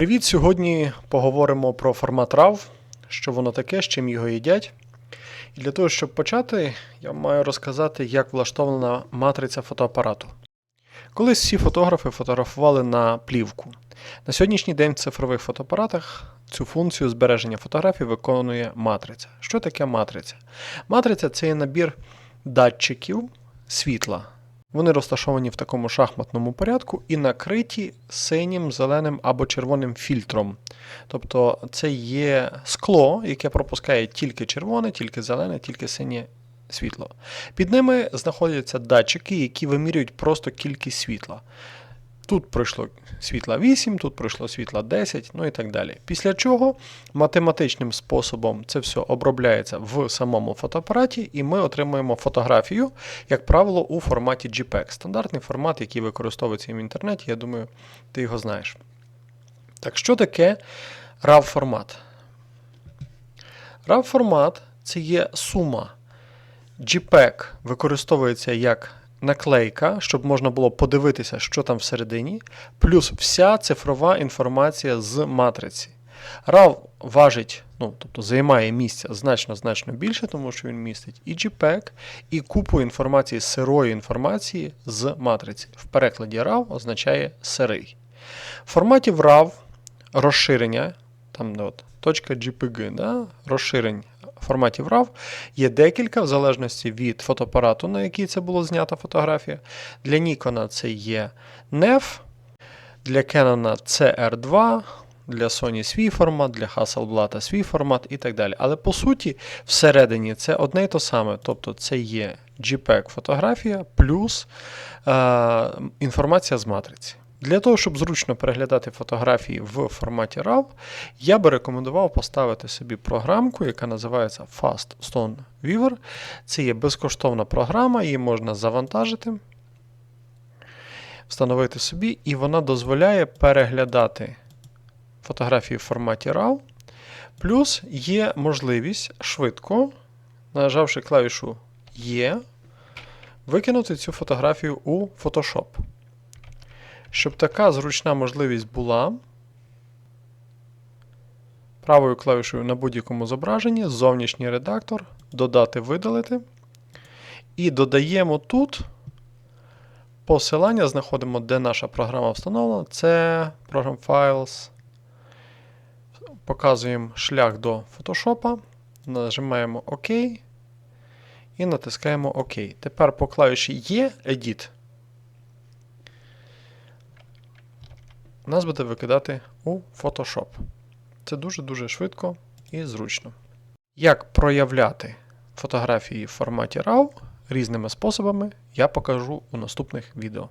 Привіт! Сьогодні поговоримо про формат RAW, що воно таке, з чим його їдять. І для того, щоб почати, я маю розказати, як влаштована матриця фотоапарату. Колись всі фотографи фотографували на плівку. На сьогоднішній день в цифрових фотоапаратах цю функцію збереження фотографій виконує матриця. Що таке матриця? Матриця це є набір датчиків світла. Вони розташовані в такому шахматному порядку і накриті синім, зеленим або червоним фільтром. Тобто це є скло, яке пропускає тільки червоне, тільки зелене, тільки синє світло. Під ними знаходяться датчики, які вимірюють просто кількість світла. Тут пройшло світла 8, тут пройшло світла 10, ну і так далі. Після чого математичним способом це все обробляється в самому фотоапараті, і ми отримуємо фотографію, як правило, у форматі JPEG. Стандартний формат, який використовується в інтернеті, я думаю, ти його знаєш. Так, що таке RAW формат? RAW формат це є сума. JPEG використовується як наклейка, щоб можна було подивитися, що там всередині, плюс вся цифрова інформація з матриці. RAW важить, ну, тобто займає місця значно-значно більше, тому що він містить і JPEG, і купу інформації, сирої інформації з матриці. В перекладі RAW означає сирий. В форматі RAW розширення, там от, точка JPG, да, розширень форматів RAW є декілька, в залежності від фотоапарату, на який це було знята фотографія. Для Nikon це є NEF, для Canon CR2, для Sony свій формат, для Hasselblad свій формат і так далі. Але по суті, всередині це одне і те саме. Тобто це є JPEG-фотографія плюс е, інформація з матриці. Для того, щоб зручно переглядати фотографії в форматі RAW, я би рекомендував поставити собі програмку, яка називається Fast Stone Viewer. Це є безкоштовна програма, її можна завантажити, встановити собі, і вона дозволяє переглядати фотографії в форматі RAW. Плюс є можливість швидко, нажавши клавішу Є, викинути цю фотографію у Photoshop. Щоб така зручна можливість була, правою клавішою на будь-якому зображенні, зовнішній редактор, додати, видалити. І додаємо тут посилання, знаходимо, де наша програма встановлена. Це Program Files. Показуємо шлях до Photoshop, нажимаємо ОК і натискаємо ОК. Тепер по клавіші Є Edit. Нас буде викидати у Photoshop. Це дуже-дуже швидко і зручно. Як проявляти фотографії в форматі RAW різними способами, я покажу у наступних відео.